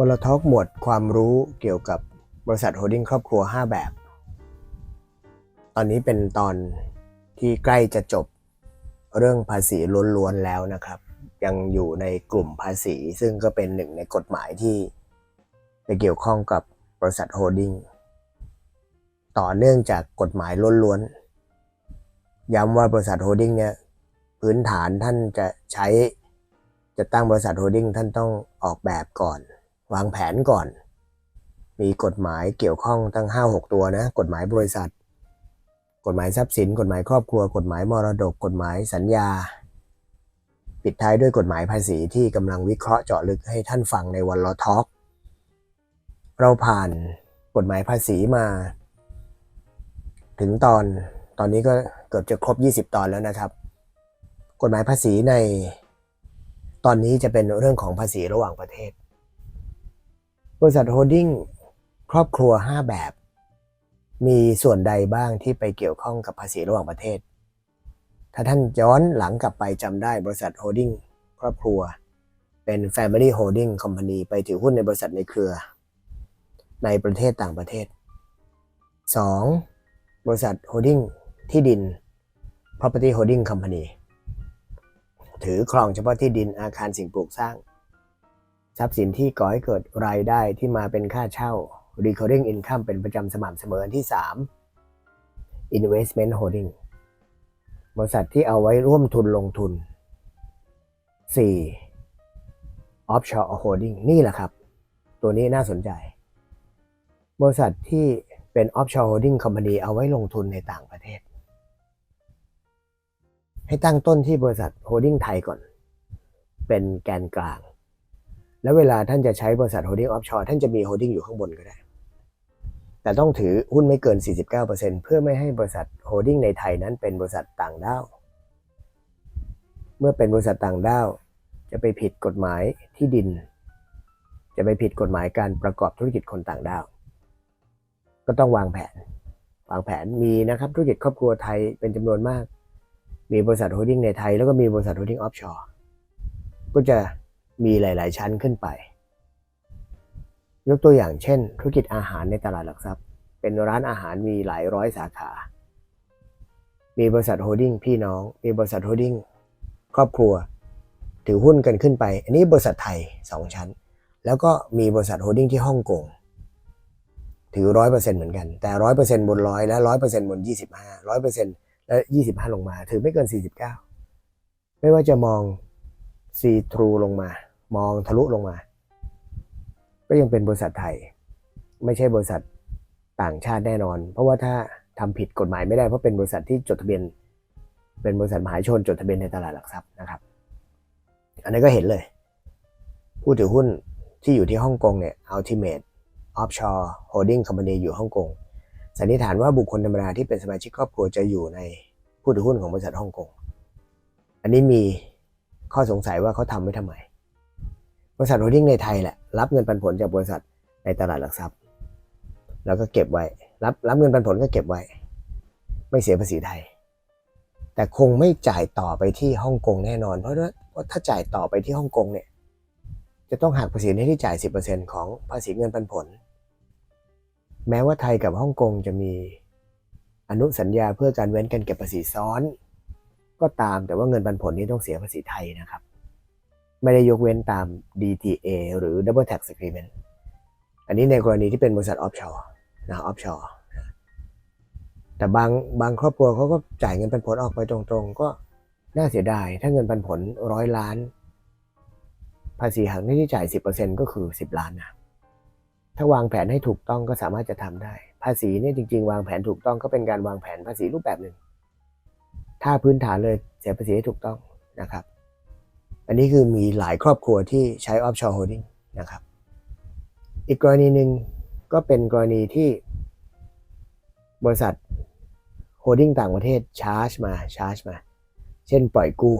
วลทอกหมวดความรู้เกี่ยวกับบริษัทโฮลดิ้งครอบครัว 5 แบบ ตอนนี้เป็นตอนที่ใกล้จะจบเรื่องภาษีล้วนๆแล้วนะครับ ยังอยู่ในกลุ่มภาษี ซึ่งก็เป็นหนึ่งในกฎหมายที่ไปเกี่ยวข้องกับบริษัทโฮลดิ้งต่อเนื่องจากกฎหมายล้วนๆ ย้ำว่าบริษัทโฮลดิ้งเนี่ยพื้นฐานท่านจะใช้จะตั้งบริษัทโฮลดิ้งท่านต้องออกแบบก่อน วางแผนก่อน มีกฎหมายเกี่ยวข้องตั้ง 5-6 ตัวนะ กฎหมายบริษัท กฎหมายทรัพย์สิน กฎหมายครอบครัว กฎหมายมรดก กฎหมายสัญญา ปิดท้ายด้วยกฎหมายภาษีที่กำลังวิเคราะห์เจาะลึกให้ท่านฟังในวันลอทอกเราผ่านกฎหมายภาษีมา ถึงตอนตอนนี้ก็เกือบจะครบ 20 ตอนแล้วนะครับ กฎหมายภาษีในตอนนี้จะเป็นเรื่องของภาษีระหว่างประเทศ บริษัทโฮลดิ้งครอบครัว 5 แบบ มีส่วนใดบ้างที่ไปเกี่ยวข้องกับภาษีระหว่างประเทศ ถ้าท่านย้อนหลังกลับไปจำได้บริษัทโฮลดิ้งครอบครัว เป็น Family Holding Company ไปถือหุ้นในบริษัทในเครือ ในประเทศต่างประเทศ 2. บริษัทโฮลดิ้งที่ดิน Property Holding Company ถือครองเฉพาะที่ดินอาคารสิ่งปลูกสร้าง ทรัพย์สินที่ก่อให้เกิดรายได้ที่มาเป็นค่าเช่า recurring income เป็นประจำสม่ำเสมอที่ 3 investment holding บริษัทที่เอาไว้ร่วมทุนลงทุน 4. offshore holding นี่แหละครับ ตัวนี้น่าสนใจ บริษัทที่เป็น offshore holding company เอาไว้ลงทุนในต่างประเทศ ให้ตั้งต้นที่บริษัทโฮลดิ้งไทยก่อน เป็นแกนกลาง แล้วเวลาท่านจะใช้บริษัทโฮลดิ้งออฟชอร์ท่านจะมีโฮลดิ้งอยู่ข้างบนก็ได้ แต่ต้องถือหุ้นไม่เกิน 49%เพื่อไม่ให้บริษัทโฮลดิ้งในไทยนั้นเป็นบริษัทต่างด้าว เมื่อเป็นบริษัทต่างด้าว จะไปผิดกฎหมายที่ดิน จะไปผิดกฎหมายการประกอบธุรกิจคนต่างด้าว ก็ต้องวางแผน วางแผนมีนะครับธุรกิจครอบครัวไทยเป็นจำนวนมาก มีบริษัทโฮลดิ้งในไทยแล้วก็มีบริษัทโฮลดิ้งออฟชอร์ก็จะ มีหลาย ๆ ชั้นขึ้นไป ยกตัวอย่างเช่น ธุรกิจอาหารในตลาดหลักทรัพย์ เป็นร้านอาหารมีหลายร้อยสาขา มีบริษัทโฮลดิ้งพี่น้อง มีบริษัทโฮลดิ้งครอบครัว ถือหุ้นกันขึ้นไป อันนี้บริษัทไทย 2 ชั้น แล้วก็มีบริษัทโฮลดิ้งที่ฮ่องกงถือร้อยเปอร์เซ็นต์เหมือนกัน แต่ร้อยเปอร์เซ็นต์บนร้อยและร้อยเปอร์เซ็นต์บนยี่สิบห้าร้อยเปอร์เซ็นต์และยี่สิบห้าลงมา ถือไม่เกินสี่สิบเก้าไม่ว่าจะมองซีทรูลงมา มองทะลุลงมา ก็ยังเป็นบริษัทไทย ไม่ใช่บริษัทต่างชาติแน่นอน เพราะว่าถ้าทำผิดกฎหมายไม่ได้เพราะเป็นบริษัทที่จดทะเบียน เป็นบริษัทมหาชนจดทะเบียนในตลาดหลักทรัพย์นะครับ อันนี้ก็เห็นเลย ผู้ถือหุ้นที่อยู่ที่ฮ่องกงเนี่ย Ultimate Offshore Holding Company อยู่ฮ่องกงสันนิษฐานว่าบุคคลธรรมดาที่เป็นสมาชิกครอบครัวจะอยู่ในผู้ถือหุ้นของบริษัทฮ่องกง อันนี้มีข้อสงสัยว่าเขาทำไว้ทำไม บริษัทโฮลดิ้งในไทยแหละรับเงินปันผลจากบริษัทในตลาดหลักทรัพย์ แล้วก็เก็บไว้ รับรับเงินปันผลก็เก็บไว้ ไม่เสียภาษีไทย แต่คงไม่จ่ายต่อไปที่ฮ่องกงแน่นอน เพราะว่าเพราะถ้าจ่ายต่อไปที่ฮ่องกงเนี่ย จะต้องหักภาษีในที่จ่าย 10%ของภาษีเงินปันผล แม้ว่าไทยกับฮ่องกงจะมีอนุสัญญาเพื่อการเว้นการเก็บภาษีซ้อน ก็ตามแต่ว่าเงินปันผลนี้ต้องเสียภาษีไทยนะครับ ไม่ได้ยกเว้นตาม DTA หรือ Double Tax Agreement อันนี้ในกรณีที่เป็นบริษัทออฟชอร์นะออฟชอร์แต่บางบางครอบครัวเขาก็จ่ายเงินปันผลออกไปตรงๆ ก็น่าเสียดาย ถ้าเงินปันผลร้อยล้าน ภาษีหักหน้าที่จ่าย 10%ก็คือ 10 ล้านนะถ้าวางแผนให้ถูกต้องก็สามารถจะทำได้ ภาษีเนี่ยจริง ๆ วางแผนถูกต้องก็เป็นการวางแผนภาษีรูปแบบหนึ่ง ถ้าพื้นฐานเลยเสียภาษีให้ถูกต้องนะครับ อันนี้คือมีหลายครอบครัวที่ใช้ offshore holding นะครับ อีกกรณีหนึ่งก็เป็นกรณีที่บริษัทโฮดิ้งต่างประเทศชาร์จมาชาร์จมา เช่นปล่อยกู้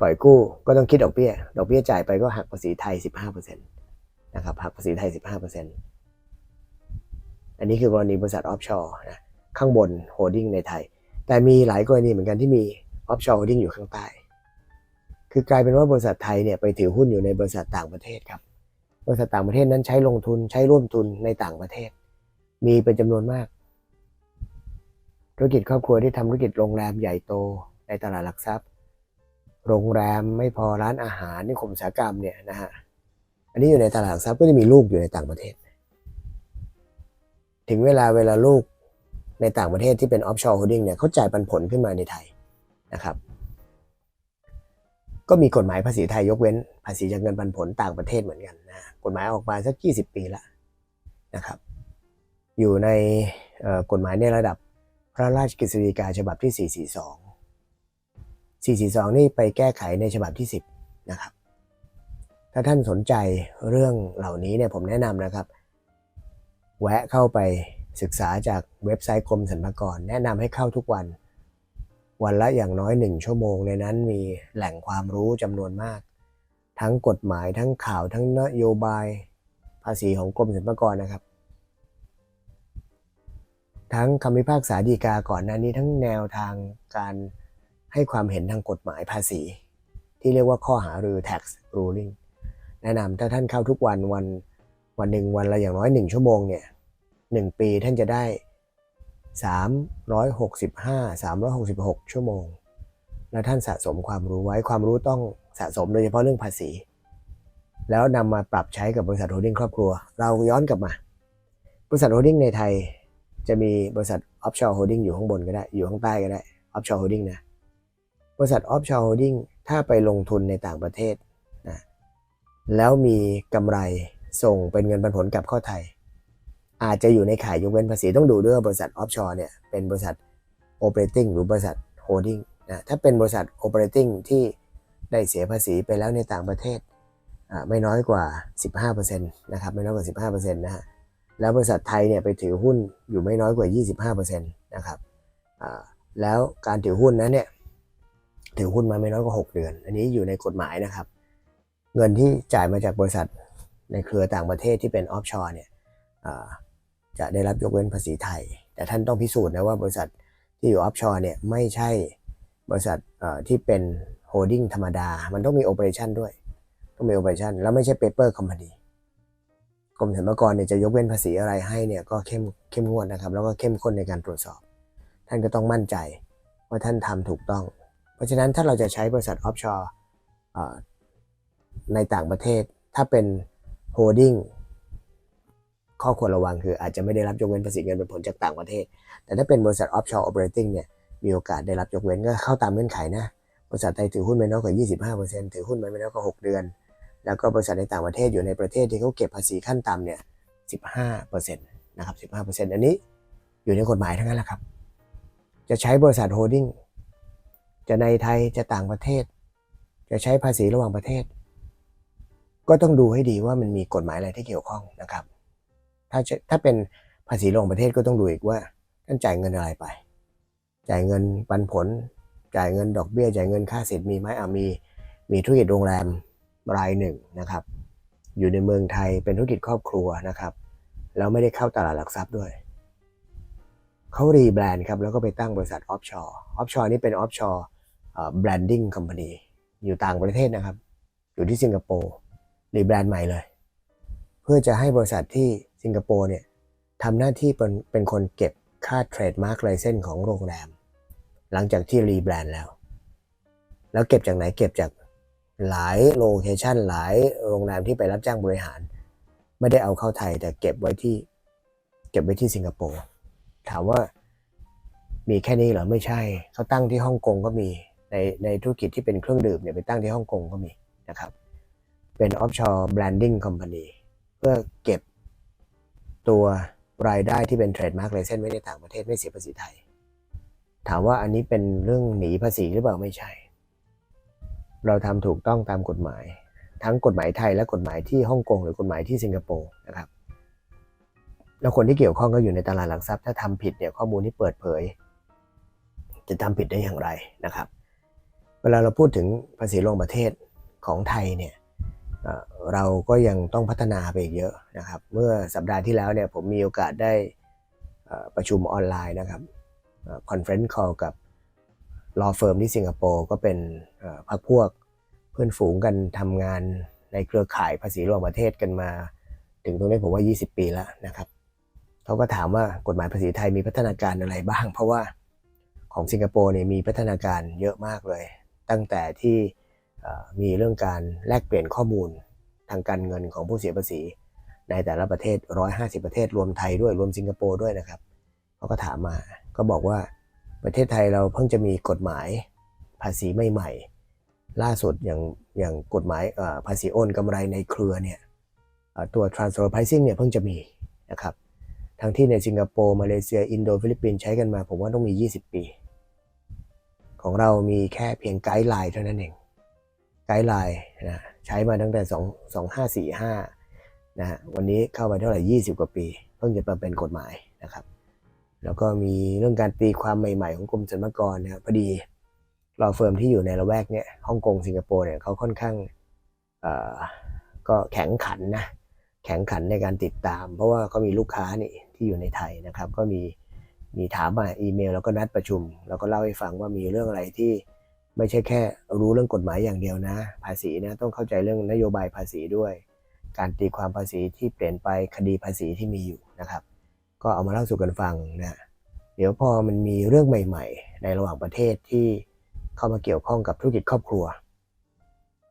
ปล่อยกู้ก็ต้องคิดดอกเบี้ย ดอกเบี้ยจ่ายไปก็หักภาษีไทย 15%นะครับหักภาษีไทย 15%อันนี้คือกรณีบริษัทออฟชอร์นะข้างบนโฮดิ้งในไทย แต่มีหลายกรณีเหมือนกันที่มีออฟชอร์โฮลดิ้งอยู่ข้างใต้ คือกลายเป็นว่าบริษัทไทยเนี่ยไปถือหุ้นอยู่ในบริษัทต่างประเทศครับ บริษัทต่างประเทศนั้นใช้ลงทุนใช้ร่วมทุนในต่างประเทศ มีเป็นจำนวนมาก ธุรกิจครอบครัวที่ทำธุรกิจโรงแรมใหญ่โตในตลาดหลักทรัพย์ โรงแรมไม่พอร้านอาหารนิคมอุตสาหกรรมเนี่ยนะฮะ อันนี้อยู่ในตลาดหลักทรัพย์ก็จะมีลูกอยู่ในต่างประเทศ ถึงเวลาเวลาลูกในต่างประเทศที่เป็นออฟชอร์โฮดดิ้งเนี่ยเขาจ่ายปันผลขึ้นมาในไทยนะครับ ก็มีกฎหมายภาษีไทยยกเว้น ภาษีจากเงินปันผลต่างประเทศเหมือนกันนะกฎหมายออกมาสัก 20 ปีแล้วนะครับ อยู่ในกฎหมายในระดับพระราชกฤษฎีกาฉบับที่ 442 442 นี่ไปแก้ไขในฉบับที่ 10 นะครับ ถ้าท่านสนใจเรื่องเหล่านี้เนี่ยผมแนะนำนะครับ แวะเข้าไปศึกษาจากเว็บไซต์กรมสรรพากร แนะนำให้เข้าทุกวัน วันละอย่างน้อยหนึ่งชั่วโมงในนั้นมีแหล่งความรู้จำนวนมาก ทั้งกฎหมายทั้งข่าวทั้งนโยบาย ภาษีของกรมสรรพากรนะครับ ทั้งคำพิพากษาฎีกาก่อนหน้านี้ทั้งแนวทางการให้ความเห็นทางกฎหมายภาษี ที่เรียกว่าข้อหารือ tax ruling แนะนำถ้าท่านเข้าทุกวันวันวันหนึ่งวันละอย่างน้อยหนึ่งชั่วโมงเนี่ยหนึ่งปีท่านจะได้ 365 366 ชั่วโมง แล้วท่านสะสมความรู้ไว้ความรู้ต้องสะสมโดยเฉพาะเรื่องภาษี แล้วนำมาปรับใช้กับบริษัทโฮลดิ้งครอบครัว เราย้อนกลับมา บริษัทโฮลดิ้งในไทย จะมีบริษัทออฟชอร์โฮลดิ้งอยู่ข้างบนก็ได้ อยู่ข้างใต้ก็ได้ออฟชอร์โฮลดิ้งนะบริษัทออฟชอร์โฮลดิ้งถ้าไปลงทุนในต่างประเทศนะแล้วมีกำไรส่งเป็นเงินปันผลกลับเข้าไทย อาจจะอยู่ในข่ายยกเว้นภาษีต้องดูด้วยว่าบริษัทออฟชอร์เนี่ยเป็นบริษัทโอเปอเรติ้งหรือบริษัทโฮดิ้งนะถ้าเป็นบริษัทโอเปอเรติ้งที่ได้เสียภาษีไปแล้วในต่างประเทศไม่น้อยกว่า 15%นะครับไม่น้อยกว่า 15%นะฮะแล้วบริษัทไทยเนี่ยไปถือหุ้นอยู่ไม่น้อยกว่า 25%นะครับแล้วการถือหุ้นนั้นเนี่ยถือหุ้นมาไม่น้อยกว่า 6 เดือน อันนี้อยู่ในกฎหมายนะครับ เงินที่จ่ายมาจากบริษัทในเครือต่างประเทศที่เป็นออฟชอร์เนี่ย จะได้รับยกเว้นภาษีไทย แต่ท่านต้องพิสูจน์นะว่าบริษัทที่อยู่ออฟชอร์เนี่ยไม่ใช่บริษัทที่เป็นโฮลดิ้งธรรมดา มันต้องมีโอเปอเรชันด้วย ต้องมีโอเปอเรชันแล้วไม่ใช่เปเปอร์คอมพานีกรมสรรพากรเนี่ยจะยกเว้นภาษีอะไรให้เนี่ยก็เข้มเข้มงวดนะครับ แล้วก็เข้มข้นในการตรวจสอบ ท่านก็ต้องมั่นใจว่าท่านทำถูกต้อง เพราะฉะนั้นถ้าเราจะใช้บริษัทออฟชอร์ในต่างประเทศ ถ้าเป็นโฮลดิ้ง ข้อควรระวังคืออาจจะไม่ได้รับยกเว้นภาษีเงินเป็นผลจากต่างประเทศ แต่ถ้าเป็นบริษัทออฟชอร์ operating เนี่ยมีโอกาสได้รับยกเว้นก็เข้าตามเงื่อนไขนะ บริษัทไทยถือหุ้นไม่น้อยกว่า 25%ถือหุ้นไม่น้อยกว่า 6 เดือน แล้วก็บริษัทในต่างประเทศอยู่ในประเทศที่เขาเก็บภาษีขั้นต่ำเนี่ย 15%นะครับ 15%อันนี้อยู่ในกฎหมายทั้งนั้นแหละครับ จะใช้บริษัทโฮลดิ้ง จะในไทย จะต่างประเทศ จะใช้ภาษีระหว่างประเทศ ก็ต้องดูให้ดีว่ามันมีกฎหมายอะไรที่เกี่ยวข้องนะครับ ถ้าถ้าเป็นภาษีระหว่างประเทศก็ต้องดูอีกว่าท่านจ่ายเงินอะไรไป จ่ายเงินปันผล จ่ายเงินดอกเบี้ย จ่ายเงินค่าสิทธิ์มีไหมอ่ามี มีธุรกิจโรงแรมรายหนึ่งนะครับ อยู่ในเมืองไทยเป็นธุรกิจครอบครัวนะครับ แล้วไม่ได้เข้าตลาดหลักทรัพย์ด้วย เขารีแบรนด์ครับ แล้วก็ไปตั้งบริษัทออฟชอร์ออฟชอร์นี่เป็นออฟชอร์แบรนดิ้งคอมพานีอยู่ต่างประเทศนะครับ อยู่ที่สิงคโปร์รีแบรนด์ใหม่เลย เพื่อจะให้บริษัทที่ สิงคโปร์เนี่ยทำหน้าที่เป็นเป็นคนเก็บค่าเทรดมาร์กไลเซนของโรงแรม หลังจากที่รีแบรนด์แล้ว แล้วเก็บจากไหนเก็บจากหลายโลเคชันหลายโรงแรมที่ไปรับจ้างบริหาร ไม่ได้เอาเข้าไทยแต่เก็บไว้ที่ เก็บไว้ที่สิงคโปร์ถามว่ามีแค่นี้เหรอไม่ใช่เขาตั้งที่ฮ่องกงก็มีในในธุรกิจที่เป็นเครื่องดื่มเนี่ยไปตั้งที่ฮ่องกงก็มีนะครับ เป็นออฟชอร์แบรนดิ้งคอมพานีเพื่อเก็บ ตัวรายได้ที่เป็นเทรดมาร์กไลเซนไว้ในต่างประเทศไม่เสียภาษีไทย ถามว่าอันนี้เป็นเรื่องหนีภาษีหรือเปล่าไม่ใช่ เราทำถูกต้องตามกฎหมาย ทั้งกฎหมายไทยและกฎหมายที่ฮ่องกงหรือกฎหมายที่สิงคโปร์นะครับแล้วคนที่เกี่ยวข้องก็อยู่ในตลาดหลักทรัพย์ถ้าทำผิดเนี่ยข้อมูลที่เปิดเผย จะทำผิดได้อย่างไรนะครับ เวลาเราพูดถึงภาษีระหว่างประเทศของไทยเนี่ย เราก็ยังต้องพัฒนาไปอีกเยอะนะครับ เมื่อสัปดาห์ที่แล้วเนี่ยผมมีโอกาสได้ประชุมออนไลน์นะครับคอนเฟรนซ์คอลกับ law firm ที่สิงคโปร์ก็เป็นพรรคพวกเพื่อนฝูงกันทำงานในเครือข่ายภาษีระหว่างประเทศกันมา ถึงตรงนี้ผมว่า 20 ปีแล้วนะครับเขาก็ถามว่ากฎหมายภาษีไทยมีพัฒนาการอะไรบ้าง เพราะว่าของสิงคโปร์เนี่ยมีพัฒนาการเยอะมากเลย ตั้งแต่ที่ มีเรื่องการแลกเปลี่ยนข้อมูลทางการเงินของผู้เสียภาษี ในแต่ละประเทศ 150 ประเทศรวมไทยด้วยรวมสิงคโปร์ด้วยนะครับเขาก็ถามมาก็บอกว่าประเทศไทยเราเพิ่งจะมีกฎหมายภาษีใหม่ๆ ล่าสุดอย่างอย่างกฎหมายภาษีโอนกำไรในเครือเนี่ยตัว transfer pricing เนี่ยเพิ่งจะมีนะครับทั้งที่ในสิงคโปร์มาเลเซีย อินโดฟิลิปปินส์ใช้กันมาผมว่าต้องมี 20 ปี ของเรามีแค่เพียงไกด์ไลน์เท่านั้นเอง ไกด์ไลน์นะใช้มาตั้งแต่ 2 2545นะฮะวันนี้เข้าไปเท่าไหร่ 20 กว่าปี เพิ่งจะมาเป็นกฎหมายนะครับ แล้วก็มีเรื่องการตีความใหม่ๆ ของกรมสรรพากรนะครับพอดีเราเฟิร์มที่อยู่ในละแวกเนี่ยฮ่องกงสิงคโปร์เนี่ยเขาค่อนข้างเอ่อก็แข็งขันนะแข็งขันในการติดตาม เพราะว่าเขามีลูกค้านี่ที่อยู่ในไทยนะครับ ก็มีมีถามมาอีเมล แล้วก็นัดประชุม แล้วก็เล่าให้ฟังว่ามีเรื่องอะไรที่ ไม่ใช่แค่รู้เรื่องกฎหมายอย่างเดียวนะ ภาษีนะต้องเข้าใจเรื่องนโยบายภาษีด้วย การตีความภาษีที่เปลี่ยนไปคดีภาษีที่มีอยู่นะครับ ก็เอามาเล่าสู่กันฟังนะเดี๋ยวพอมันมีเรื่องใหม่ ๆ ในระหว่างประเทศที่เข้ามาเกี่ยวข้องกับธุรกิจครอบครัว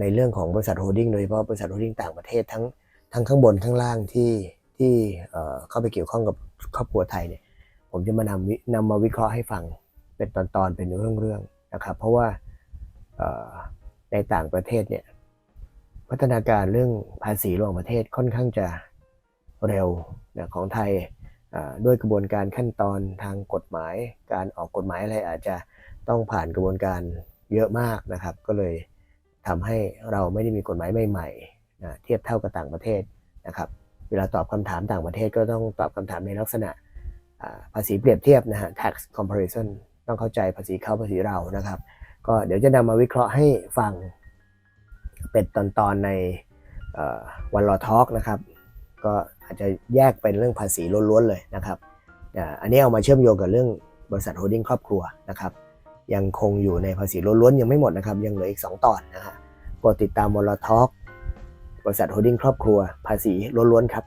ในเรื่องของบริษัทโฮลดิ้งโดยเฉพาะบริษัทโฮลดิ้งต่างประเทศทั้งทั้งข้างบนข้างล่างที่ที่เอ่อเข้าไปเกี่ยวข้องกับครอบครัวไทยเนี่ยผมจะมานำวินำมาวิเคราะห์ให้ฟังเป็นตอนๆเป็นเรื่องๆนะครับ เพราะว่า ในต่างประเทศเนี่ยพัฒนาการเรื่องภาษีระหว่างประเทศค่อนข้างจะเร็วนะของไทยด้วยกระบวนการขั้นตอนทางกฎหมาย การออกกฎหมายอะไรอาจจะต้องผ่านกระบวนการเยอะมากนะครับ ก็เลยทำให้เราไม่ได้มีกฎหมายใหม่ๆนะเทียบเท่ากับต่างประเทศนะครับ เวลาตอบคำถามต่างประเทศก็ต้องตอบคำถามในลักษณะภาษีเปรียบเทียบนะฮะ tax comparison ต้องเข้าใจภาษีเขาภาษีเรานะครับ ก็เดี๋ยวจะนำมาวิเคราะห์ให้ฟังเป็นตอนๆในวันรอทอ k นะครับ ก็อาจจะแยกเป็นเรื่องภาษีล้วนๆเลยนะครับอันนี้เอามาเชื่อมโยงกับเรื่องบริษัทโฮลดิ้งครอบครัวนะครับ ยังคงอยู่ในภาษีล้วนๆยังไม่หมดนะครับ ยังเหลืออีก 2 ตอนนะฮะโปรดติดตามวันรอทอ k บริษัทโฮลดิ้งครอบครัว ภาษีล้วนๆครับ